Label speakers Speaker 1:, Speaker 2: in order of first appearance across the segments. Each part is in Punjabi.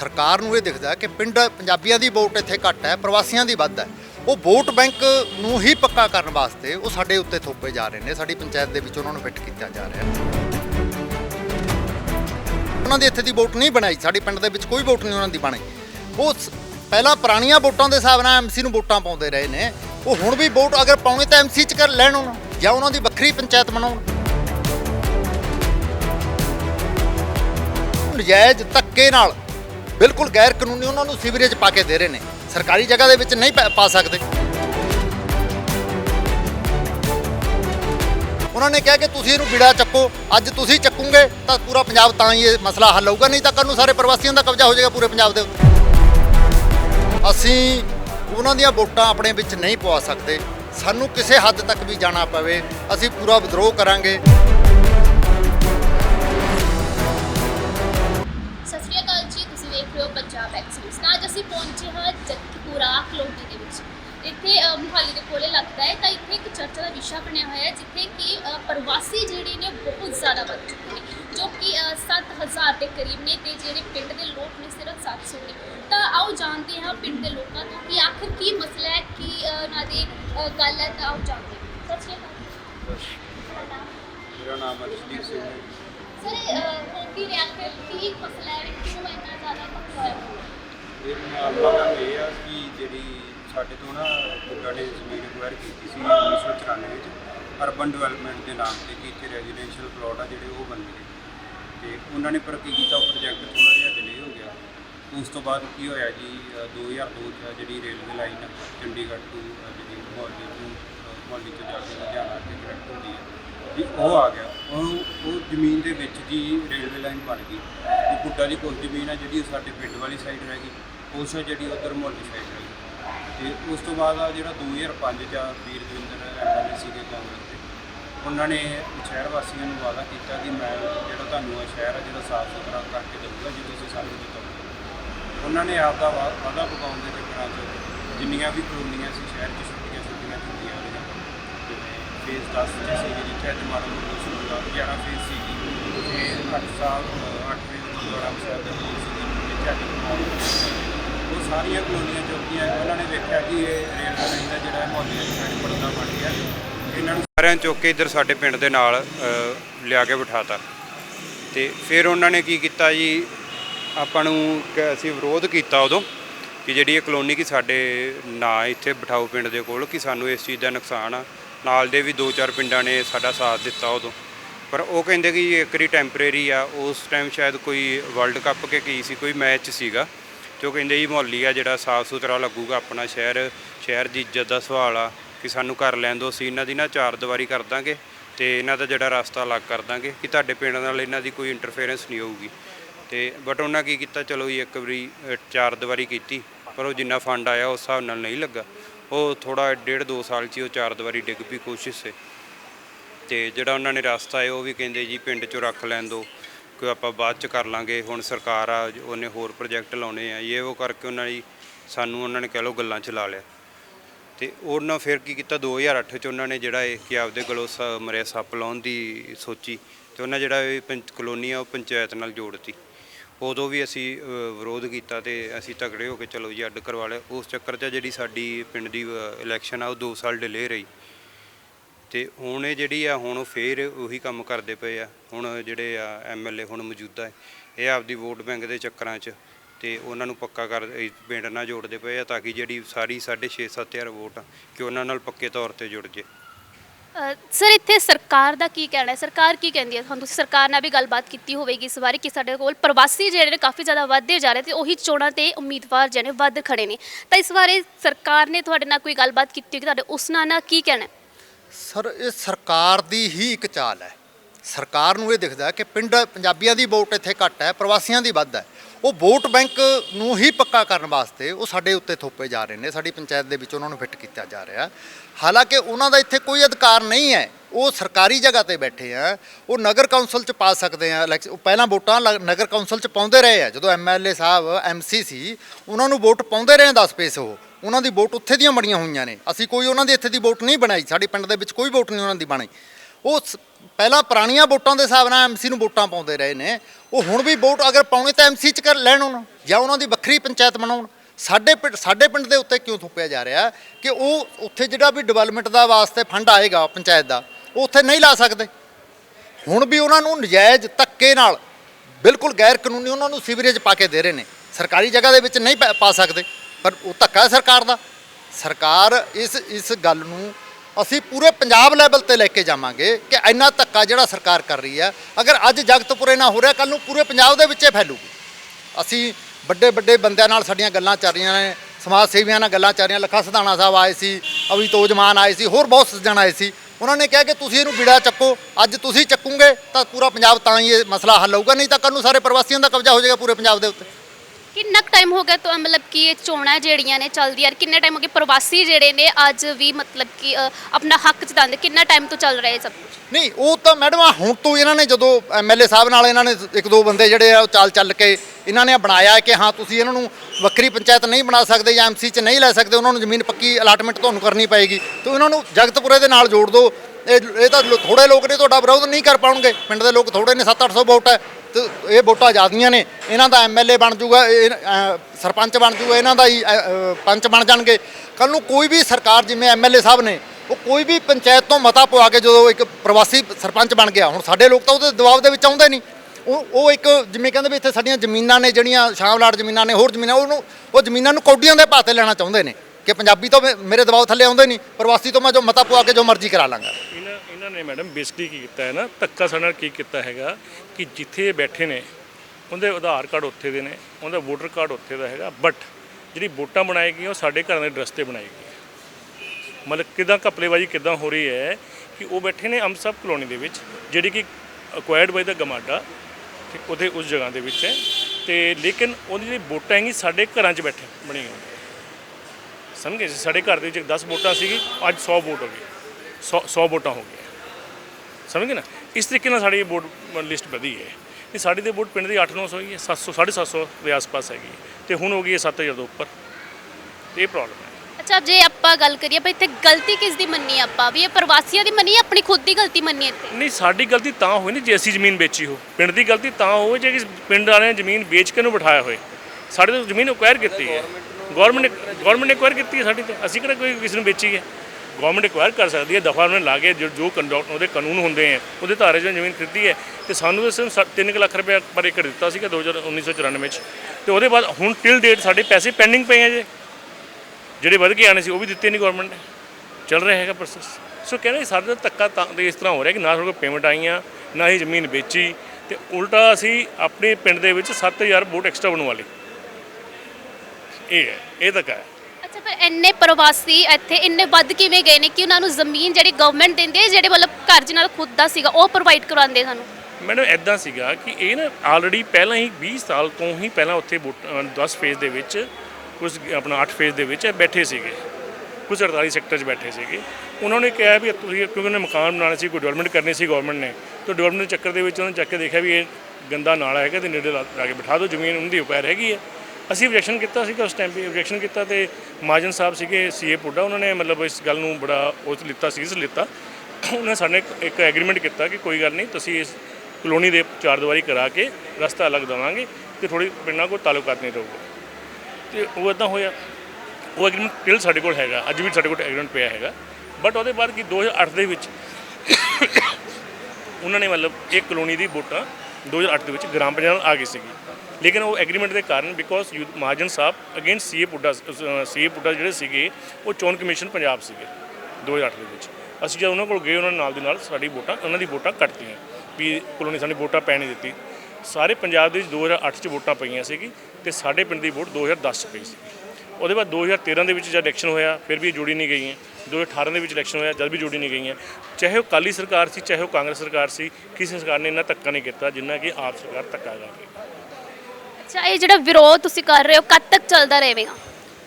Speaker 1: ਸਰਕਾਰ ਨੂੰ ਇਹ ਦਿਖਦਾ ਕਿ ਪਿੰਡ ਪੰਜਾਬੀਆਂ ਦੀ ਵੋਟ ਇੱਥੇ ਘੱਟ ਹੈ, ਪ੍ਰਵਾਸੀਆਂ ਦੀ ਵੱਧ ਹੈ। ਉਹ ਵੋਟ ਬੈਂਕ ਨੂੰ ਹੀ ਪੱਕਾ ਕਰਨ ਵਾਸਤੇ ਉਹ ਸਾਡੇ ਉੱਤੇ ਥੋਪੇ ਜਾ ਰਹੇ ਨੇ, ਸਾਡੀ ਪੰਚਾਇਤ ਦੇ ਵਿੱਚ ਉਹਨਾਂ ਨੂੰ ਫਿੱਟ ਕੀਤਾ ਜਾ ਰਿਹਾ ਹੈ। ਉਹਨਾਂ ਦੀ ਇੱਥੇ ਦੀ ਵੋਟ ਨਹੀਂ ਬਣਾਈ, ਸਾਡੇ ਪਿੰਡ ਦੇ ਵਿੱਚ ਕੋਈ ਵੋਟ ਨਹੀਂ ਉਹਨਾਂ ਦੀ ਬਣੀ ਉਹ ਪਹਿਲਾਂ ਪੁਰਾਣੀਆਂ ਵੋਟਾਂ ਦੇ ਹਿਸਾਬ ਨਾਲ ਐਮਸੀ ਨੂੰ ਵੋਟਾਂ ਪਾਉਂਦੇ ਰਹੇ ਨੇ। ਉਹ ਹੁਣ ਵੀ ਵੋਟ ਅਗਰ ਪਾਉਣੀ ਤਾਂ ਐਮਸੀ ਚ ਕਰ ਲੈਣ ਉਹਨਾਂ, ਜਾਂ ਉਹਨਾਂ ਦੀ ਵੱਖਰੀ ਪੰਚਾਇਤ ਬਣਾਉਣ। ਨਜਾਇਜ਼ ਧੱਕੇ ਨਾਲ ਬਿਲਕੁਲ ਗੈਰ ਕਾਨੂੰਨੀ ਉਹਨਾਂ ਨੂੰ ਸੀਵਰੇਜ ਪਾ ਕੇ ਦੇ ਰਹੇ ਨੇ। ਸਰਕਾਰੀ ਜਗ੍ਹਾ ਦੇ ਵਿੱਚ ਨਹੀਂ ਪਾ- ਪਾ ਸਕਦੇ। ਉਹਨਾਂ ਨੇ ਕਿਹਾ ਕਿ ਤੁਸੀਂ ਇਹਨੂੰ ਬਿੜਾ ਚੱਕੋ, ਅੱਜ ਤੁਸੀਂ ਚੱਕੋਗੇ, ਤਾਂ ਪੂਰਾ ਪੰਜਾਬ ਤਾਂ ਹੀ ਇਹ ਮਸਲਾ ਹੱਲ ਹੋਊਗਾ, ਨਹੀਂ ਤਾਂ ਕੱਲ ਨੂੰ ਸਾਰੇ ਪ੍ਰਵਾਸੀਆਂ ਦਾ ਕਬਜ਼ਾ ਹੋ ਜਾਏਗਾ ਪੂਰੇ ਪੰਜਾਬ ਦੇ ਉੱਤੇ। ਅਸੀਂ ਉਹਨਾਂ ਦੀਆਂ ਵੋਟਾਂ ਆਪਣੇ ਵਿੱਚ ਨਹੀਂ ਪਵਾ ਸਕਦੇ। ਸਾਨੂੰ ਕਿਸੇ ਹੱਦ ਤੱਕ ਵੀ ਜਾਣਾ ਪਵੇ, ਅਸੀਂ ਪੂਰਾ ਵਿਦਰੋਹ ਕਰਾਂਗੇ।
Speaker 2: ਅਸੀਂ ਪਹੁੰਚੇ ਹਾਂ ਜੱਟਪੂਰਾ ਕਲੋਨੀ ਦੇ ਵਿੱਚ। ਇੱਥੇ ਮੁਹਾਲੀ ਦੇ ਕੋਲੇ ਲੱਗਦਾ ਹੈ। ਤਾਂ ਇੱਥੇ ਇੱਕ ਚਰਚਾ ਦਾ ਵਿਸ਼ਾ ਬਣਿਆ ਹੋਇਆ ਹੈ ਜਿੱਥੇ ਕਿ ਪ੍ਰਵਾਸੀ ਜਿਹੜੇ ਨੇ ਬਹੁਤ ਜ਼ਿਆਦਾ ਵੱਧ ਚੁੱਕੇ ਨੇ ਜੋ ਕਿ ਅ, 7000 ਦੇ ਕਰੀਬ ਨੇ ਤੇ ਜਿਹੜੇ ਪਿੰਡ ਦੇ ਲੋਕ ਨੇ ਸਿਰਫ 700 ਨੇ। ਤਾਂ ਆਓ ਜਾਣਦੇ ਹਾਂ ਪਿੰਡ ਦੇ ਲੋਕਾਂ ਤੋਂ ਕਿ ਆਖਿਰ ਕੀ ਮਸਲਾ ਹੈ ਕੀ ਉਹਨਾਂ ਦੀ ਗੱਲ ਹੈ ਤਾਂ ਆਓ ਜਾਣਦੇ ਹਾਂ। ਸਤਿ ਸ਼੍ਰੀ ਅਕਾਲ?
Speaker 3: ਮੇਰਾ ਨਾਮ ਅਰਸ਼ਦੀਪ ਸਿੰਘ ਹੈ।
Speaker 2: ਸਰ ਹੋ ਕੀ ਰਿਹਾ ਕੀ ਮਸਲਾ ਹੈ? ਕਿਉਂ ਇੰਨਾ ਜ਼ਿਆਦਾ ਮਸਲਾ ਹੈ?
Speaker 3: ਇਹ ਮਾਮਲਾ ਦਾ ਇਹ ਆ ਕਿ ਜਿਹੜੀ ਸਾਡੇ ਤੋਂ ਨਾ ਬੁੱਢਾ ਨੇ ਜ਼ਮੀਨ ਅਕਵਾਇਰ ਕੀਤੀ ਸੀ 1994 ਵਿੱਚ ਅਰਬਨ ਡਿਵੈਲਪਮੈਂਟ ਦੇ ਨਾਮ ਤੇ ਕਿ ਇੱਥੇ ਰੈਜ਼ੀਡੈਂਸ਼ੀਅਲ ਪਲਾਟ ਆ ਜਿਹੜੇ ਉਹ ਬਣ ਗਏ। ਤੇ ਉਹਨਾਂ ਨੇ ਪਰ ਕੀ ਕੀਤਾ ਉਹ ਪ੍ਰੋਜੈਕਟ ਥੋੜਾ ਜਿਹਾ ਡਿਲੇ ਹੋ ਗਿਆ। ਉਸ ਤੋਂ ਬਾਅਦ ਕੀ ਹੋਇਆ ਜੀ ਅ, 2002 ਚ ਜਿਹੜੀ ਰੇਲਵੇ ਲਾਈਨ ਚੰਡੀਗੜ੍ਹ ਤੋਂ ਜਿਹੜੀ ਮੋਹਾਲੀ ਤੋਂ ਮੋਹਾਲੀ ਤੋਂ ਜਾ ਕੇ ਲੁਧਿਆਣਾ ਤੇ ਕਨੈਕਟ ਹੁੰਦੀ ਹੈ ਜੀ ਉਹ ਆ ਗਿਆ। ਉਹ ਉਹ ਜ਼ਮੀਨ ਦੇ ਵਿੱਚ ਜੀ ਰੇਲਵੇ ਲਾਈਨ ਬਣ ਗਈ। ਉਹ ਗੁੱਡਾ ਦੀ ਕੁਝ ਜ਼ਮੀਨ ਆ ਜਿਹੜੀ ਉਹ ਸਾਡੇ ਪਿੰਡ ਵਾਲੀ ਸਾਈਡ ਰਹਿ ਗਈ। ਉਸ ਜਿਹੜੀ ਉਧਰ ਮੁਹਾਲੀ ਸਾਈਡ ਰਹਿ ਗਈ। ਤੇ ਉਸ ਤੋਂ ਬਾਅਦ ਆ ਜਿਹੜਾ 2005 ਚ ਆ ਵੀਰ ਦਵਿੰਦਰ ਐਮਐਲਏ ਸੀਗੇ ਕਾਂਗਰਸ ਦੇ। ਉਹਨਾਂ ਨੇ ਸ਼ਹਿਰ ਵਾਸੀਆਂ ਨੂੰ ਵਾਅਦਾ ਕੀਤਾ ਕਿ ਮੈਂ ਜਿਹੜਾ ਤੁਹਾਨੂੰ ਇਹ ਸ਼ਹਿਰ ਆ, ਜਿਹੜਾ ਸਾਫ਼ ਸੁਥਰਾ ਕਰਕੇ ਦਊਗਾ ਜੇ ਤੁਸੀਂ ਸਾਨੂੰ ਜਿਤਾਓਗੇ ਉਹਨਾਂ ਨੇ ਆਪ ਦਾ ਵਾ- ਵਾਅਦਾ ਪਕਾਉਣ ਦੇ ਚੱਕਰਾਂ 'ਚ ਜਿੰਨੀਆਂ ਵੀ ਕਲੋਨੀਆਂ ਸੀ ਸ਼ਹਿਰ 'ਚ ਫੇਜ਼ 10 ਚ ਸੀ ਜਿੱਥੇ ਅੱਜ ਮਾਰਨ ਨੂੰ 11 ਫੇਜ਼ ਸੀ ਤੇ 8 ਸਾਲ 8 ਫੇਜ਼ ਗੁਰਦੁਆਰਾ ਸਾਹਿਬ ਦੇ ਕੋਲ ਸੀ ਜਿੱਥੇ ਅੱਜ ਮਾਰਨ ਉਹ ਸਾਰੀਆਂ ਕਲੋਨੀਆਂ ਚੌਕੀਆਂ ਉਹਨਾਂ ਨੇ ਵੇਖਿਆ ਕਿ ਇਹ ਰੇਲਵੇ ਲਾਈਨ ਦਾ ਜਿਹੜਾ ਮੁਹੱਲੇ ਵਾਲੀ ਸਾਈਡ ਪੜਦਾ ਬਣ ਗਿਆ। ਇਹਨਾਂ ਨੂੰ ਸਾਰਿਆਂ ਚੁੱਕ ਕੇ ਇੱਧਰ ਸਾਡੇ ਪਿੰਡ ਦੇ ਨਾਲ ਲਿਆ ਕੇ ਬਿਠਾਤਾ। ਤੇ ਫਿਰ ਉਹਨਾਂ ਨੇ ਕੀ ਕੀਤਾ ਜੀ, ਆਪਾਂ ਨੂੰ ਅਸੀਂ ਵਿਰੋਧ ਕੀਤਾ ਉਦੋਂ ਕਿ ਜਿਹੜੀ ਇਹ ਕਲੋਨੀ ਕੀ ਸਾਡੇ ਨਾ ਇੱਥੇ ਬਿਠਾਓ ਪਿੰਡ ਦੇ ਕੋਲ, ਕਿ ਸਾਨੂੰ ਇਸ ਚੀਜ਼ ਦਾ ਨੁਕਸਾਨ ਆ। ਨਾਲ ਦੇ ਵੀ ਦੋ ਚਾਰ ਪਿੰਡਾਂ ਨੇ ਸਾਡਾ ਸਾਥ ਦਿੱਤਾ ਉਦੋਂ। ਪਰ ਉਹ ਕਹਿੰਦੇ ਕਿ ਇਹ ਇੱਕ ਟੈਂਪਰੇਰੀ ਆ ਉਸ ਟਾਈਮ ਸ਼ਾਇਦ ਕੋਈ ਵਰਲਡ ਕੱਪ ਕੇ ਕੀ ਸੀ ਕੋਈ ਮੈਚ ਸੀਗਾ। ਤੇ ਉਹ ਕਹਿੰਦੇ ਜੀ ਮੁਹੱਲੀ ਆ ਜਿਹੜਾ ਸਾਫ਼ ਸੁਥਰਾ ਲੱਗੂਗਾ ਆਪਣਾ ਸ਼ਹਿਰ ਸ਼ਹਿਰ ਦੀ ਇੱਜ਼ਤ ਦਾ ਸਵਾਲ ਆ ਕਿ ਸਾਨੂੰ ਕਰ ਲੈਣ ਦਿਓ ਅਸੀਂ ਇਹਨਾਂ ਦੀ ਨਾ ਚਾਰ ਦੀਵਾਰੀ ਕਰ ਦਾਂਗੇ ਤੇ ਇਹਨਾਂ ਦਾ ਜਿਹੜਾ ਰਸਤਾ ਅਲੱਗ ਕਰ ਦਾਂਗੇ ਕਿ ਤੁਹਾਡੇ ਪਿੰਡ ਨਾਲ ਇਹਨਾਂ ਦੀ ਕੋਈ ਇੰਟਰਫੇਰੈਂਸ ਨਹੀਂ ਹੋਊਗੀ। ਤੇ ਬਟ ਉਹਨਾਂ ਕੀ ਕੀਤਾ ਚਲੋ ਜੀ ਇੱਕ ਵਾਰੀ ਅ, ਚਾਰ ਦੀਵਾਰੀ ਕੀਤੀ ਪਰ ਉਹ ਜਿੰਨਾ ਫੰਡ ਆਇਆ ਉਸ ਹਿਸਾਬ ਨਾਲ ਨਹੀਂ ਲੱਗਾ। ਉਹ ਥੋੜਾ ਡੇਢ ਦੋ ਸਾਲ 'ਚ ਹੀ ਉਹ ਚਾਰ ਦੀਵਾਰੀ ਡਿੱਗ ਪਈ ਕੋਸ਼ਿਸ਼ ਸੇ ਤੇ ਜਿਹੜਾ ਉਹਨਾਂ ਨੇ ਰਸਤਾ ਹੈ ਉਹ ਵੀ ਕਹਿੰਦੇ ਜੀ ਪਿੰਡ 'ਚੋਂ ਰੱਖ ਲੈਣ ਦਿਓ ਕਿ ਆਪਾਂ ਬਾਅਦ 'ਚ ਕਰ ਲਾਂਗੇ, ਹੁਣ ਸਰਕਾਰ ਆ, ਉਹਨੇ ਹੋਰ ਪ੍ਰੋਜੈਕਟ ਲਾਉਣੇ ਆ, ਇਹ ਉਹ ਕਰਕੇ ਉਹਨਾਂ ਨੇ ਸਾਨੂੰ ਉਹਨਾਂ ਨੇ ਕਹਿ ਲਓ ਗੱਲਾਂ 'ਚ ਲਾ ਲਿਆ। ਤੇ ਉਹਨਾਂ ਫਿਰ ਕੀ ਕੀਤਾ 2008 ਚ ਉਹਨਾਂ ਨੇ ਜਿਹੜਾ ਇਹ ਕਿ ਆਪਦੇ ਗਲੋਂ ਸ- ਮਰਿਆ ਸੱਪ ਲਾਉਣ ਦੀ ਸੋਚੀ, ਤੇ ਉਹਨਾਂ ਜਿਹੜਾ ਇਹ ਪੰਚ, ਕਲੋਨੀ ਆ, ਉਹ ਪੰਚਾਇਤ ਨਾਲ ਜੋੜਤੀ। ਉਦੋਂ ਵੀ ਅਸੀਂ ਵਿਰੋਧ ਕੀਤਾ ਤੇ ਅਸੀਂ ਤਗੜੇ ਹੋ ਕੇ ਚਲੋ ਜੀ ਅੱਡ ਕਰਵਾ ਲਿਆ। ਉਸ ਚੱਕਰ 'ਚ ਜਿਹੜੀ ਸਾਡੀ ਪਿੰਡ ਦੀ ਇਲੈਕਸ਼ਨ ਆ, ਉਹ 2 ਸਾਲ ਡਿਲੇ ਰਹੀ। ਤੇ ਹੁਣ ਇਹ ਜਿਹੜੀ ਆ, ਹੁਣ ਉਹ ਫੇਰ ਉਹੀ ਕੰਮ ਕਰਦੇ ਪਏ ਆ। ਹੁਣ ਜਿਹੜੇ ਆ ਐਮਐਲਏ ਹੁਣ ਮੌਜੂਦਾ ਹੈ, ਇਹ ਆਪਦੀ ਵੋਟ ਬੈਂਕ ਦੇ ਚੱਕਰਾਂ 'ਚ ਤੇ ਉਹਨਾਂ ਨੂੰ ਪੱਕਾ ਕਰ ਪਿੰਡ ਨਾਲ ਜੋੜਦੇ ਪਏ ਆ ਤਾਂ ਕਿ ਜਿਹੜੀ ਸਾਰੀ 6.5 7000 ਵੋਟ ਆ, ਕਿ ਉਹਨਾਂ ਨਾਲ ਪੱਕੇ ਤੌਰ ਤੇ ਜੁੜ ਜੇ।
Speaker 2: ਸਰ, ਇੱਥੇ ਸਰਕਾਰ ਦਾ ਕੀ ਕਹਿਣਾ ਹੈ? ਸਰਕਾਰ ਕੀ ਕਹਿੰਦੀ ਹੈ? ਤੁਹਾਨੂੰ ਤੁਸੀਂ ਸਰਕਾਰ ਨਾਲ ਵੀ ਗੱਲਬਾਤ ਕੀਤੀ ਹੋਵੇਗੀ ਇਸ ਬਾਰੇ ਕਿ ਸਾਡੇ ਕੋਲ ਪ੍ਰਵਾਸੀ ਜਿਹੜੇ ਨੇ ਕਾਫੀ ਜ਼ਿਆਦਾ ਵੱਧਦੇ ਜਾ ਰਹੇ ਤੇ ਉਹੀ ਚੋਣਾਂ ਤੇ ਉਮੀਦਵਾਰ ਜਿਹੜੇ ਵੱਧ ਖੜੇ ਨੇ। ਤਾਂ ਇਸ ਬਾਰੇ ਸਰਕਾਰ ਨੇ ਤੁਹਾਡੇ ਨਾਲ ਕੋਈ ਗੱਲਬਾਤ ਕੀਤੀ ਹੋਵੇਗੀ? ਤੁਹਾਡੇ ਉਸ ਨਾਲ ਨਾਲ ਕੀ ਕਹਿਣਾ
Speaker 1: ਸਰ, ਇਹ ਸਰਕਾਰ ਦੀ ਹੀ ਇੱਕ ਚਾਲ ਹੈ। ਸਰਕਾਰ ਨੂੰ ਇਹ ਦਿਖਦਾ ਕਿ ਪਿੰਡ ਪੰਜਾਬੀਆਂ ਦੀ ਵੋਟ ਇੱਥੇ ਘੱਟ ਹੈ, ਪ੍ਰਵਾਸੀਆਂ ਦੀ ਵੱਧ ਹੈ। ਉਹ ਵੋਟ ਬੈਂਕ ਨੂੰ ਹੀ ਪੱਕਾ ਕਰਨ ਵਾਸਤੇ ਉਹ ਸਾਡੇ ਉੱਤੇ ਥੋਪੇ ਜਾ ਰਹੇ ਨੇ, ਸਾਡੀ ਪੰਚਾਇਤ ਦੇ ਵਿੱਚ ਉਹਨਾਂ ਨੂੰ ਫਿੱਟ ਕੀਤਾ ਜਾ ਰਿਹਾ। ਹਾਲਾਂਕਿ ਉਹਨਾਂ ਦਾ ਇੱਥੇ ਕੋਈ ਅਧਿਕਾਰ ਨਹੀਂ ਹੈ, ਉਹ ਸਰਕਾਰੀ ਜਗ੍ਹਾ ਤੇ ਬੈਠੇ ਆ, ਉਹ ਨਗਰ ਕੌਂਸਲ ਚ ਪਾ ਸਕਦੇ ਆ ਇਲੈਕਸ਼- ਪਹਿਲਾਂ ਵੋਟਾਂ ਲ- ਨਗਰ ਕੌਂਸਲ ਚ ਪਾਉਂਦੇ ਰਹੇ ਆ, ਜਦੋਂ ਐਮਐਲਏ ਸਾਹਿਬ ਐਮਸੀ ਸੀ ਉਹਨਾਂ ਨੂੰ ਵੋਟ ਪਾਉਂਦੇ ਰਹੇ 10 ਪੈਸੇ ਉਹ। ਉਹਨਾਂ ਦੀ ਵੋਟ ਉੱਥੇ ਦੀਆਂ ਬਣੀਆਂ ਹੋਈਆਂ ਨੇ। ਅਸੀਂ ਕੋਈ ਉਹਨਾਂ ਦੀ ਇੱਥੇ ਦੀ ਵੋਟ ਨਹੀਂ ਬਣਾਈ, ਸਾਡੇ ਪਿੰਡ ਦੇ ਵਿੱਚ ਕੋਈ ਵੋਟ ਨਹੀਂ ਉਹਨਾਂ ਦੀ ਬਣੀ ਉਹ ਸ- ਪਹਿਲਾਂ ਪੁਰਾਣੀਆਂ ਵੋਟਾਂ ਦੇ ਹਿਸਾਬ ਨਾਲ ਐਮਸੀ ਨੂੰ ਵੋਟਾਂ ਪਾਉਂਦੇ ਰਹੇ ਨੇ। ਉਹ ਹੁਣ ਵੀ ਵੋਟ ਅਗਰ ਪਾਉਣੀ ਤਾਂ ਐਮਸੀ ਚ ਕਰ ਲੈਣ ਉਹਨਾਂ, ਜਾਂ ਉਹਨਾਂ ਦੀ ਵੱਖਰੀ ਪੰਚਾਇਤ ਬਣਾਉਣ। ਸਾਡੇ ਪਿੰਡ ਸਾਡੇ ਪਿੰਡ ਦੇ ਉੱਤੇ ਕਿਉਂ ਥੋਪਿਆ ਜਾ ਰਿਹਾ ਕਿ ਉਹ ਉੱਥੇ ਜਿਹੜਾ ਵੀ ਡਿਵੈਲਪਮੈਂਟ ਦਾ ਵਾਸਤੇ ਫੰਡ ਆਏਗਾ ਪੰਚਾਇਤ ਦਾ, ਉਹ ਉੱਥੇ ਨਹੀਂ ਲਾ ਸਕਦੇ। ਹੁਣ ਵੀ ਉਹਨਾਂ ਨੂੰ ਨਜਾਇਜ਼ ਧੱਕੇ ਨਾਲ ਬਿਲਕੁਲ ਗੈਰ ਕਾਨੂੰਨੀ ਉਹਨਾਂ ਨੂੰ ਸੀਵਰੇਜ ਪਾ ਕੇ ਦੇ ਰਹੇ ਨੇ। ਸਰਕਾਰੀ ਜਗ੍ਹਾ ਦੇ ਵਿੱਚ ਨਹੀਂ ਪਾ- ਪਾ ਸਕਦੇ, ਪਰ ਉਹ ਧੱਕਾ ਸਰਕਾਰ ਦਾ। ਸਰਕਾਰ ਇਸ ਇਸ ਗੱਲ ਨੂੰ ਅਸੀਂ ਪੂਰੇ ਪੰਜਾਬ ਲੈਵਲ ਤੇ ਲੈ ਕੇ ਜਾਵਾਂਗੇ ਕਿ ਇੰਨਾ ਧੱਕਾ ਜਿਹੜਾ ਸਰਕਾਰ ਕਰ ਰਹੀ ਹੈ, ਅਗਰ ਅੱਜ ਜਗਤਪੁਰੇ ਨਾ ਹੋ ਰਿਹਾ ਕੱਲ ਨੂੰ ਪੂਰੇ ਪੰਜਾਬ ਦੇ ਵਿੱਚੇ ਫੈਲੂਗੀ। ਅਸੀਂ ਵੱਡੇ ਵੱਡੇ ਬੰਦਿਆਂ ਨਾਲ ਸਾਡੀਆਂ ਗੱਲਾਂ ਚੱਲ ਰਹੀਆਂ ਨੇ, ਸਮਾਜ ਸੇਵੀਆਂ ਨਾਲ ਗੱਲਾਂ ਚੱਲ ਰਹੀਆਂ, ਲੱਖਾ ਸਧਾਣਾ ਸਾਹਿਬ ਆਏ ਸੀ ਅਵਿਤੋਜ ਮਾਨ ਆਏ ਸੀ, ਹੋਰ ਬਹੁਤ ਸੱਜਣ ਆਏ ਸੀ। ਉਹਨਾਂ ਨੇ ਕਿਹਾ ਕਿ ਤੁਸੀਂ ਇਹਨੂੰ ਬਿੜਾ ਚੱਕੋ, ਅੱਜ ਤੁਸੀਂ ਚੱਕੂਗੇ ਤਾਂ ਪੂਰਾ ਪੰਜਾਬ ਤਾਂ ਹੀ ਇਹ ਮਸਲਾ ਹੱਲ ਹੋਊਗਾ, ਨਹੀਂ ਤਾਂ ਕੱਲ ਨੂੰ ਸਾਰੇ ਪ੍ਰਵਾਸੀਆਂ ਦਾ ਕਬਜ਼ਾ ਹੋ ਜਾਏਗਾ ਪੂਰੇ ਪੰਜਾਬ ਦੇ ਉੱਤੇ।
Speaker 2: ਕਿੰਨਾ ਟਾਈਮ ਹੋ ਗਿਆ ਤਾਂ ਮਤਲਬ ਕਿ ਇਹ ਚੋਣਾਂ ਜਿਹੜੀਆਂ ਨੇ ਚੱਲਦੀਆਂ ਕਿੰਨਾ ਟਾਈਮ ਹੋ ਗਿਆ ਪ੍ਰਵਾਸੀ ਜਿਹੜੇ ਨੇ ਅੱਜ ਵੀ ਮਤਲਬ ਕਿ ਅ, ਆਪਣਾ ਹੱਕ ਜਤਾਉਂਦੇ ਕਿੰਨਾ ਟਾਈਮ ਤੋਂ ਚੱਲ ਰਿਹਾ ਇਹ ਸਭ ਕੁਝ
Speaker 1: ਨਹੀਂ ਉਹ ਤਾਂ ਮੈਡਮ ਆਹ ਹੁਣ ਤੋਂ ਇਹਨਾਂ ਨੇ ਜਦੋਂ ਐਮਐਲਏ ਸਾਹਿਬ ਨਾਲ ਇਹਨਾਂ ਨੇ ਇੱਕ ਦੋ ਬੰਦੇ ਜਿਹੜੇ ਆ ਉਹ ਚੱਲ ਚੱਲ ਕੇ ਇਹਨਾਂ ਨੇ ਬਣਾਇਆ ਕਿ ਹਾਂ ਤੁਸੀਂ ਇਹਨਾਂ ਨੂੰ ਵੱਖਰੀ ਪੰਚਾਇਤ ਨਹੀਂ ਬਣਾ ਸਕਦੇ ਜਾਂ ਐਮਸੀ 'ਚ ਨਹੀਂ ਲੈ ਸਕਦੇ ਉਹਨਾਂ ਨੂੰ ਜ਼ਮੀਨ ਪੱਕੀ ਅਲਾਟਮੈਂਟ ਤੁਹਾਨੂੰ ਕਰਨੀ ਪਏਗੀ। ਤੇ ਇਹਨਾਂ ਨੂੰ ਜਗਤਪੁਰੇ ਦੇ ਨਾਲ ਜੋੜ ਦਿਓ। ਇਹ ਇਹ ਤਾਂ ਲੋ- ਥੋੜੇ ਲੋਕ ਨੇ ਤੁਹਾਡਾ ਵਿਰੋਧ ਨਹੀਂ ਕਰ ਪਾਉਣਗੇ। ਪਿੰਡ ਦੇ ਲੋਕ ਥੋੜੇ ਨੇ 7-800 ਵੋਟ ਹੈ। ਤੇ ਇਹ ਵੋਟਾਂ ਜ਼ਿਆਦੀਆਂ ਨੇ ਇਹਨਾਂ ਦਾ ਐਮਐਲਏ ਬਣ ਜਾਊਗਾ ਇਹ, ਸਰਪੰਚ ਬਣ ਜਾਊਗਾ ਇਹਨਾਂ ਦਾ ਹੀ ਪੰਚ ਬਣ ਜਾਣਗੇ। ਕੱਲ ਨੂੰ ਕੋਈ ਵੀ ਸਰਕਾਰ ਜਿਵੇਂ ਐਮਐਲਏ ਸਾਹਿਬ ਨੇ ਉਹ ਕੋਈ ਵੀ ਪੰਚਾਇਤ ਤੋਂ ਮਤਾ ਪਵਾ ਕੇ ਜਦੋਂ ਇੱਕ ਪ੍ਰਵਾਸੀ ਸਰਪੰਚ ਬਣ ਗਿਆ ਹੁਣ ਸਾਡੇ ਲੋਕ ਤਾਂ ਉਹਦੇ ਦਬਾਅ ਦੇ ਵਿੱਚ ਆਉਂਦੇ ਨਹੀਂ। ਉਹ ਉਹ ਇੱਕ ਜਿਵੇਂ ਕਹਿੰਦੇ ਵੀ ਇੱਥੇ ਸਾਡੀਆਂ ਜ਼ਮੀਨਾਂ ਨੇ ਜਿਹੜੀਆਂ ਸ਼ਾਮਲਾੜ ਜ਼ਮੀਨਾਂ ਨੇ ਹੋਰ ਜ਼ਮੀਨਾਂ ਉਹਨੂੰ ਉਹ ਜ਼ਮੀਨਾਂ ਨੂੰ ਕੌਡੀਆਂ ਦੇ ਭਾਅ ਤੇ ਲੈਣਾ ਚਾਹੁੰਦੇ ਨੇ ਕਿ ਪੰਜਾਬੀ ਤੋਂ ਮੇਰੇ ਦਬਾਅ ਥੱਲੇ ਆਉਂਦੇ ਨਹੀਂ ਪ੍ਰਵਾਸੀ ਤੋਂ ਮੈਂ ਜੋ ਮਤਾ ਪਵਾ ਕੇ ਜੋ ਮਰਜ਼ੀ ਕਰਾ ਲਾਂਗਾ।
Speaker 4: ਇਹਨਾਂ ਨੇ ਮੈਡਮ ਬੇਸਿਕਲੀ ਕੀ ਕੀਤਾ ਹੈ ਨਾ, ਧੱਕਾ ਸਾਡੇ ਨਾਲ ਕੀ ਕੀਤਾ ਹੈਗਾ ਕਿ ਜਿੱਥੇ ਇਹ ਬੈਠੇ ਨੇ, ਉਹਦੇ ਆਧਾਰ ਕਾਰਡ ਉੱਥੇ ਦੇ ਨੇ, ਉਹਦਾ ਵੋਟਰ ਕਾਰਡ ਉੱਥੇ ਦਾ ਹੈਗਾ ਬਟ ਜਿਹੜੀ ਵੋਟਾਂ ਬਣਾਈ ਗਈਆਂ ਉਹ ਸਾਡੇ ਘਰਾਂ ਦੇ ਐਡਰੈਸ ਤੇ ਬਣਾਈ ਗਈ ਮਤਲਬ ਕਿਦਾਂ ਘਪਲੇਬਾਜ਼ੀ ਕਿਦਾਂ ਹੋ ਰਹੀ ਹੈ ਕਿ ਉਹ ਬੈਠੇ ਨੇ ਅੰਮ੍ਰਿਤਸਰ ਕਲੋਨੀ ਦੇ ਵਿੱਚ, ਜਿਹੜੀ ਕਿ ਅਕਵਾਇਰਡ ਬਾਈ ਦਾ ਗਮਾਡਾ ਤੇ ਉਹਦੇ ਉਸ ਜਗ੍ਹਾ ਦੇ ਵਿੱਚ ਹੈ। ਤੇ ਲੇਕਿਨ ਉਹਦੀ ਜਿਹੜੀ ਵੋਟਾਂ ਹੈਗੀ ਸਾਡੇ ਘਰਾਂ 'ਚ ਬੈਠੇ ਬਣੀ ਹੋਈ ਸਮਝ ਗਏ ਸਾਡੇ ਘਰ ਦੇ ਵਿੱਚ 10 ਵੋਟਾਂ ਸੀਗੀ, ਅੱਜ 100 ਵੋਟ ਹੋ ਗਈ 100 100 ਵੋਟਾਂ ਹੋ ਗਈਆਂ। ਸਮਝ ਗਏ ਨਾ? ਇਸ ਤਰੀਕੇ ਨਾਲ ਸਾਡੀ ਵੋਟ ਲਿਸਟ ਵਧੀ ਹੈ। ਤੇ ਸਾਡੀ ਦੇ ਵੋਟ ਪਿੰਡ ਦੀ 8-900 ਹੋਈ ਹੈ 700 750 ਦੇ ਆਸ-ਪਾਸ ਹੈਗੀ ਹੈ। ਤੇ ਹੁਣ ਹੋ ਗਈ ਹੈ 7000 ਤੋਂ ਉੱਪਰ। ਤੇ ਇਹ ਪ੍ਰੋਬਲਮ ਹੈ।
Speaker 2: ਅੱਛਾ ਜੇ ਆਪਾਂ ਗੱਲ ਕਰੀਏ ਆਪਾਂ ਇੱਥੇ ਗਲਤੀ ਕਿਸ ਦੀ ਮੰਨੀ ਆਪਾਂ? ਵੀ ਇਹ ਪ੍ਰਵਾਸੀਆਂ ਦੀ ਮੰਨੀ ਆਪਣੀ ਖੁਦ ਦੀ ਗਲਤੀ ਮੰਨੀ ਇੱਥੇ?
Speaker 4: ਨਹੀਂ ਸਾਡੀ ਗਲਤੀ ਤਾਂ ਹੋਈ ਨਹੀਂ ਜੇ ਅਸੀਂ ਜ਼ਮੀਨ ਵੇਚੀ ਹੋ। ਪਿੰਡ ਦੀ ਗਲਤੀ ਤਾਂ ਹੋਵੇ ਜੇ ਕਿ ਪਿੰਡ ਵਾਲਿਆਂ ਨੇ ਜ਼ਮੀਨ ਵੇਚ ਕੇ ਨੂੰ ਬਿਠਾਇਆ ਹੋਏ। ਸਾਡੇ ਤੋਂ ਜ਼ਮੀਨ ਅਕਵਾਇਰ ਕੀਤੀ ਹੈ। ਗਵਰਨਮੈਂਟ ਨੇ ਗਵਰਨਮੈਂਟ ਨੇ ਅਕਵਾਇਰ ਕੀਤੀ ਹੈ ਸਾਡੀ ਤੇ। ਅਸੀਂ ਕਿਹੜਾ ਕੋਈ ਕਿਸੇ ਨੂੰ ਵੇਚੀ ਹੈ? ਗਵਰਨਮੈਂਟ ਅਕਵਾਇਰ ਕਰ ਸਕਦੀ ਹੈ, ਦਫਾ ਉਹਨੇ ਲਾ ਕੇ ਜੋ ਜੋ ਕੰਡਕਟ ਉਹਦੇ ਕਾਨੂੰਨ ਹੁੰਦੇ ਆ ਉਹਦੇ ਧਾਰੇ 'ਚ ਜ਼ਮੀਨ ਖਰੀਦੀ ਹੈ, ਤੇ ਸਾਨੂੰ ਤਾਂ ਸਿਰਫ 3 ਲੱਖ ਰੁਪਏ ਪਰ ਏਕੜ ਦਿੱਤਾ ਸੀਗਾ 2094 ਚ। ਤੇ ਉਹਦੇ ਬਾਅਦ ਹੁਣ ਟਿਲ ਡੇਟ ਸਾਡੇ ਪੈਸੇ ਪੈਂਡਿੰਗ ਪਏ ਆ ਜੇ। ਜਿਹੜੇ ਵੱਧ ਕੇ ਆਣੇ ਸੀ, ਉਹ ਵੀ ਦਿੱਤੇ ਨਹੀਂ ਗਵਰਨਮੈਂਟ ਨੇ। ਚੱਲ ਰਿਹਾ ਹੈਗਾ ਪ੍ਰੋਸੈਸ ਸੋ ਕਹਿੰਦੇ ਸਾਡੇ ਨਾਲ ਧੱਕਾ ਤਾਂ ਇਸ ਤਰ੍ਹਾਂ ਹੋ ਰਿਹਾ ਕਿ ਨਾ ਸਾਡੇ ਕੋਲ ਪੇਮੈਂਟ ਆਈਆਂ, ਨਾ ਹੀ ਜ਼ਮੀਨ ਵੇਚੀ, ਤੇ ਉਲਟਾ ਅਸੀਂ ਆਪਣੇ ਪਿੰਡ ਦੇ ਵਿੱਚ 7000 ਵੋਟ ਐਕਸਟਰਾ ਬਣਵਾ ਲਈ ਇਹ ਹੈ, ਇਹ ਧੱਕਾ ਹੈ।
Speaker 2: ਅੱਛਾ ਇੰਨੇ ਪ੍ਰਵਾਸੀ ਇੱਥੇ ਇੰਨੇ ਵੱਧ ਕਿਵੇਂ ਗਏ ਨੇ ਕਿ ਉਹਨਾਂ ਨੂੰ ਜ਼ਮੀਨ ਜਿਹੜੀ ਗਵਰਨਮੈਂਟ ਦਿੰਦੀ ਹੈ ਜਿਹੜੇ ਮਤਲਬ ਘਰ ਜਿਹਨਾਂ ਦਾ ਖੁਦ ਦਾ ਸੀਗਾ ਉਹ ਪ੍ਰੋਵਾਈਡ ਕਰਵਾਉਂਦੇ ਸਾਨੂੰ?
Speaker 4: ਮੈਨੂੰ ਐਦਾਂ ਸੀਗਾ ਕਿ ਇਹ ਨਾ ਆਲਰੇਡੀ ਪਹਿਲਾਂ ਹੀ 20 ਸਾਲ ਤੋਂ ਹੀ ਪਹਿਲਾਂ ਉੱਥੇ ਵੋਟ- ਅ, 10 ਫੇਜ਼ ਦੇ ਵਿੱਚ ਕੁਝ ਆਪਣਾ 8 ਫੇਜ਼ ਦੇ ਵਿੱਚ ਬੈਠੇ ਸੀਗੇ। ਕੁਝ 48 ਸੈਕਟਰ 'ਚ ਬੈਠੇ ਸੀਗੇ। ਉਹਨਾਂ ਨੇ ਕਿਹਾ ਵੀ ਤੁਸੀਂ ਕਿਉਂਕਿ ਉਹਨੇ ਮਕਾਨ ਬਣਾਉਣੇ ਸੀ ਕੋਈ ਡਿਵੈਲਪਮੈਂਟ ਕਰਨੀ ਸੀ ਗਵਰਨਮੈਂਟ ਨੇ ਤਾਂ ਡਿਵੈਲਪਮੈਂਟ ਦੇ ਚੱਕਰ ਦੇ ਵਿੱਚ ਉਹਨਾਂ ਨੇ ਚੱਕ ਕੇ ਦੇਖਿਆ ਵੀ ਇਹ ਗੰਦਾ ਨਾਲਾ ਹੈਗਾ ਤੇ ਨੇੜੇ ਲਾ ਲਾ ਕੇ ਬਿਠਾ ਦਿਓ ਜ਼ਮੀਨ ਉਹਨਾਂ ਦੀ ਉਪਾਇਰ ਹੈਗੀ ਹੈ ਅਸੀਂ ਆਬਜੈਕਸ਼ਨ ਕੀਤਾ ਸੀਗਾ, ਉਸ ਟਾਈਮ ਵੀ ਆਬਜੈਕਸ਼ਨ ਕੀਤਾ ਤੇ ਮਾਜਨ ਸਾਹਿਬ ਸੀਗੇ ਸੀਏ ਪੁੱਡਾ, ਉਹਨਾਂ ਨੇ ਮਤਲਬ ਇਸ ਗੱਲ ਨੂੰ ਬੜਾ ਉਸ ਲਿੱਤਾ, ਸੀਰੀਅਸ ਲਿੱਤਾ। ਉਹਨਾਂ ਨੇ ਸਾਡੇ ਇੱਕ ਐਗਰੀਮੈਂਟ ਕੀਤਾ ਕਿ ਕੋਈ ਗੱਲ ਨਹੀਂ, ਤੁਸੀਂ ਇਸ ਕਲੋਨੀ ਦੇ ਚਾਰ ਦੀਵਾਰੀ ਕਰਾ ਕੇ ਰਸਤਾ ਅਲੱਗ ਦੇਵਾਂਗੇ ਤੇ ਥੋੜੀ ਪਿੰਡਾਂ ਕੋਲ ਤਾਲੁਕਾਤ ਨਹੀਂ ਰਹੂਗਾ। ਤੇ ਉਹ ਇਦਾਂ ਹੋਇਆ। ਉਹ ਐਗਰੀਮੈਂਟ ਸਟਿਲ ਸਾਡੇ ਕੋਲ ਹੈਗਾ, ਅੱਜ ਵੀ ਸਾਡੇ ਕੋਲ ਐਗਰੀਮੈਂਟ ਪਿਆ ਹੈਗਾ। ਬਟ ਉਹਦੇ ਬਾਅਦ ਕੀ 2008 ਦੇ ਵਿੱਚ ਉਹਨਾਂ ਨੇ ਮਤਲਬ ਇੱਕ ਕਲੋਨੀ ਦੀ ਵੋਟਾਂ 2008 ਦੇ ਵਿੱਚ ਗ੍ਰਾਮ ਪੰਚਾਇਤ ਨਾਲ ਆ ਗਈ ਸੀਗੀ। ਲੇਕਿਨ ਉਹ ਐਗਰੀਮੈਂਟ ਦੇ ਕਾਰਨ because Mahajan Sahib against CA PUDA CA PUDA ਜਿਹੜੇ ਸੀਗੇ, ਉਹ ਚੋਣ ਕਮਿਸ਼ਨ ਪੰਜਾਬ ਸੀਗੇ 2008 ਦੇ ਵਿੱਚ। ਅਸੀਂ ਜਦ ਉਹਨਾਂ ਕੋਲ ਗਏ, ਉਹਨਾਂ ਨਾਲ ਦੀ ਨਾਲ ਸਾਡੀ ਵੋਟਾਂ, ਉਹਨਾਂ ਦੀ ਵੋਟਾਂ ਕੱਟਤੀਆਂ। ਵੀ ਕੋਲੋਂ ਨੇ ਸਾਡੀ ਵੋਟਾਂ ਪੈ ਨਹੀਂ ਦਿੱਤੀ। ਸਾਰੇ ਪੰਜਾਬ ਦੇ ਵਿੱਚ 2008 ਚ ਵੋਟਾਂ ਪਈਆਂ ਸੀਗੀ ਤੇ ਸਾਡੇ ਪਿੰਡ ਦੀ ਵੋਟ 2010 ਚ ਪਈ ਸੀ ਉਹਦੇ ਬਾਅਦ 2013 ਦੇ ਵਿੱਚ ਜਦ ਇਲੈਕਸ਼ਨ ਹੋਇਆ ਫਿਰ ਵੀ ਇਹ ਜੋੜੀ ਨਹੀਂ ਗਈਆਂ। 2018 ਦੇ ਵਿੱਚ ਇਲੈਕਸ਼ਨ ਹੋਇਆ ਜਦ ਵੀ ਜੋੜੀ ਨਹੀਂ ਗਈਆਂ। ਚਾਹੇ ਉਹ ਕਾਲੀ ਸਰਕਾਰ ਸੀ ਚਾਹੇ ਉਹ ਕਾਂਗਰਸ ਸਰਕਾਰ ਸੀ ਕਿਸੇ ਸਰਕਾਰ ਨੇ ਇੰਨਾ ਧੱਕਾ ਨਹੀਂ ਕੀਤਾ ਜਿੰਨਾ ਕਿ ਆਪ ਸਰਕਾਰ ਧੱਕਾ ਕਰ ਰਹੀ
Speaker 2: ਅੱਛਾ ਇਹ ਜਿਹੜਾ ਵਿਰੋਧ ਤੁਸੀਂ ਕਰ ਰਹੇ ਹੋ ਕਦ ਤੱਕ ਚੱਲਦਾ ਰਹੇਗਾ?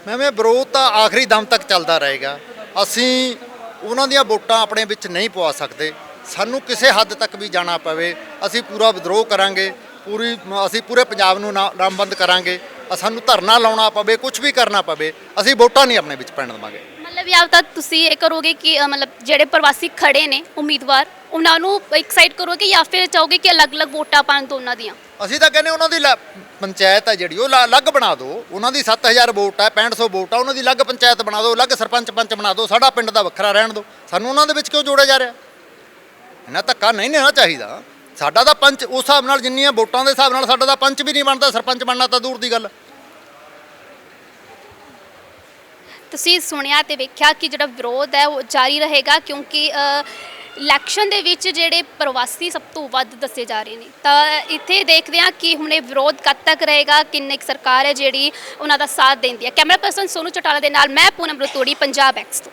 Speaker 1: ਮੈਂ ਮੈਂ ਵਿਰੋਧ ਤਾਂ ਆਖਰੀ ਦਮ ਤੱਕ ਚੱਲਦਾ ਰਹੇਗਾ। ਅਸੀਂ ਉਹਨਾਂ ਦੀਆਂ ਵੋਟਾਂ ਆਪਣੇ ਵਿੱਚ ਨਹੀਂ ਪਵਾ ਸਕਦੇ। ਸਾਨੂੰ ਕਿਸੇ ਹੱਦ ਤੱਕ ਵੀ ਜਾਣਾ ਪਵੇ। ਅਸੀਂ ਪੂਰਾ ਵਿਦਰੋਹ ਕਰਾਂਗੇ ਪੂਰੀ ਅਸੀਂ ਪੂਰੇ ਪੰਜਾਬ ਨੂੰ ਨਾ- ਨਾਮਬੰਦ ਕਰਾਂਗੇ। ਸਾਨੂੰ ਧਰਨਾ ਲਾਉਣਾ ਪਵੇ ਕੁਝ ਵੀ ਕਰਨਾ ਪਵੇ ਅਸੀਂ ਵੋਟਾਂ ਨਹੀਂ ਆਪਣੇ ਵਿੱਚ ਪੈਣ ਦੇਵਾਂਗੇ।
Speaker 2: ਮਤਲਬ ਜਾਂ ਤਾਂ ਤੁਸੀਂ ਇਹ ਕਰੋਗੇ ਕਿ ਅ, ਮਤਲਬ ਜਿਹੜੇ ਪ੍ਰਵਾਸੀ ਖੜੇ ਨੇ ਉਮੀਦਵਾਰ ਉਹਨਾਂ ਨੂੰ ਇੱਕ ਸਾਈਡ ਕਰੋਗੇ ਜਾਂ ਫਿਰ ਚਾਹੋਗੇ ਕਿ ਅਲੱਗ-ਅਲੱਗ ਵੋਟਾਂ ਪਾਣ ਦੋਨਾਂ ਦੀਆਂ?
Speaker 1: ਅਸੀਂ ਤਾਂ ਕਹਿੰਦੇ ਉਹਨਾਂ ਦੀ ਲ- ਪੰਚਾਇਤ ਹੈ ਜਿਹੜੀ ਉਹ ਲ- ਅਲੱਗ ਬਣਾ ਦਿਓ ਉਹਨਾਂ ਦੀ 7000 ਵੋਟ ਹੈ 6500 ਵੋਟ ਹੈ ਉਹਨਾਂ ਦੀ ਅਲੱਗ ਪੰਚਾਇਤ ਬਣਾ ਦਿਓ ਅਲੱਗ ਸਰਪੰਚ ਪੰਚ ਬਣਾ ਦਿਓ ਸਾਡਾ ਪਿੰਡ ਦਾ ਵੱਖਰਾ ਰਹਿਣ ਦਿਓ ਸਾਨੂੰ ਉਹਨਾਂ ਦੇ ਵਿੱਚ ਕਿਉਂ ਜੋੜਿਆ ਜਾ ਰਿਹਾ? ਇਹਨਾਂ ਧੱਕਾ ਨਹੀਂ ਦੇਣਾ ਚਾਹੀਦਾ। ਸਾਡਾ ਤਾਂ ਪੰਚ ਉਸ ਹਿਸਾਬ ਨਾਲ ਜਿੰਨੀਆਂ ਵੋਟਾਂ ਦੇ ਹਿਸਾਬ ਨਾਲ ਸਾਡਾ ਤਾਂ ਪੰਚ ਵੀ ਨਹੀਂ ਬਣਦਾ, ਸਰਪੰਚ ਬਣਨਾ ਤਾਂ ਦੂਰ ਦੀ ਗੱਲ।
Speaker 2: ਤੁਸੀਂ ਸੁਣਿਆ ਤੇ ਵੇਖਿਆ ਕਿ ਜਿਹੜਾ ਵਿਰੋਧ ਹੈ ਉਹ ਜਾਰੀ ਰਹੇਗਾ ਕਿਉਂਕਿ ਇਲੈਕਸ਼ਨ ਦੇ ਵਿੱਚ ਜਿਹੜੇ ਪ੍ਰਵਾਸੀ ਸਭ ਤੋਂ ਵੱਧ ਦੱਸੇ ਜਾ ਰਹੇ ਨੇ। ਤਾਂ ਇੱਥੇ ਦੇਖਦੇ ਹਾਂ ਕਿ ਹੁਣ ਇਹ ਵਿਰੋਧ ਕਦ ਤੱਕ ਰਹੇਗਾ, ਕਿੰਨੇ ਕੁ ਸਰਕਾਰ ਹੈ ਜਿਹੜੀ ਉਹਨਾਂ ਦਾ ਸਾਥ ਦਿੰਦੀ ਹੈ। ਕੈਮਰਾ ਪਰਸਨ ਸੋਨੂ ਚਟਾਲਾ ਦੇ ਨਾਲ ਮੈਂ ਪੂਨਮ ਰਤੋੜੀ, ਪੰਜਾਬ ਐਕਸ ਤੋਂ।